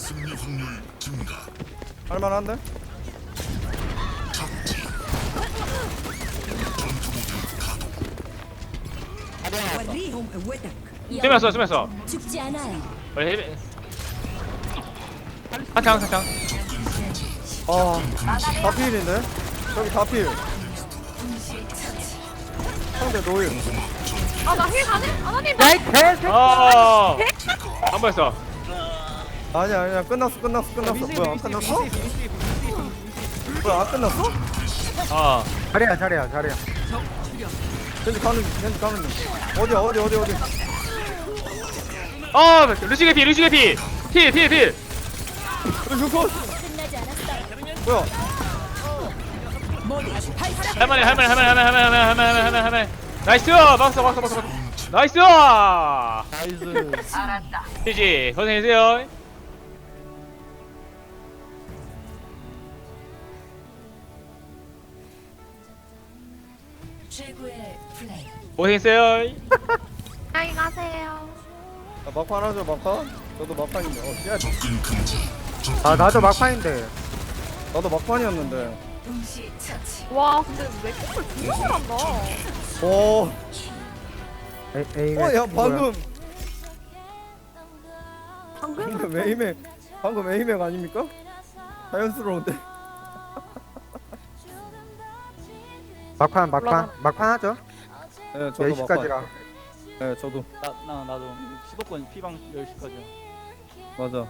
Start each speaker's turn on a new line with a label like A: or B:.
A: 승리 확률 증가.
B: 할만한데?
A: 적지. 전투 모드 가동.
C: وريهم قوتك
D: 쓰면서 쓰면서
C: 죽지 않아요.
D: 원래 힐 한창 한창
B: 아, 다 필인데? 저기 다 필. 상대 노일.
E: 아나 힐 가네? 아나님
F: 야이 개새끼
D: 아 한번 했어
B: 아니야, 아니야. 끝났어, 끝났어, 끝났어. 뭐야, 안 끝났어? 뭐야, 안 끝났어?
D: 아
F: 잘해야 잘해야 잘해야
B: 겐지 가는, 겐지 가는. 어디야, 어디, 어디, 어디.
D: 아, 루시 개피, 루시 개피, 필, 필, 필.
B: 루슈 컷! 뭐야?
D: 할만해, 할만해, 할만해, 할만해, 할만해, 할만해, 할만해, 할만해. 나이스, 막았어, 막았어, 막았어, 막았어. 나이스.
B: 나이스.
D: 지지, 고생했어요.
C: 최고의 플레이.
D: 고생했어요.
E: 안녕히 가세요
B: 아, 막판 하죠, 막판? 저도 막판인데. 어, 야,
A: 접근 금지.
F: 아 나도 막판인데
B: 나도 막판이었는데.
C: 동시 처치.
E: 와 근데 왜 이걸 두명 잘한다
B: 오,
F: 에이 에이
B: 어, 야, 방금.
E: 방금
B: 방금 에이맥. 방금 에이맥 아닙니까? 자연스러운데.
F: 막판 막판 막판 하죠
B: 네, 저도 막판.
F: 10시까지라
B: 네, 저도.
G: 나, 나 나도 수도권 피방 10시까지야.
B: 맞아.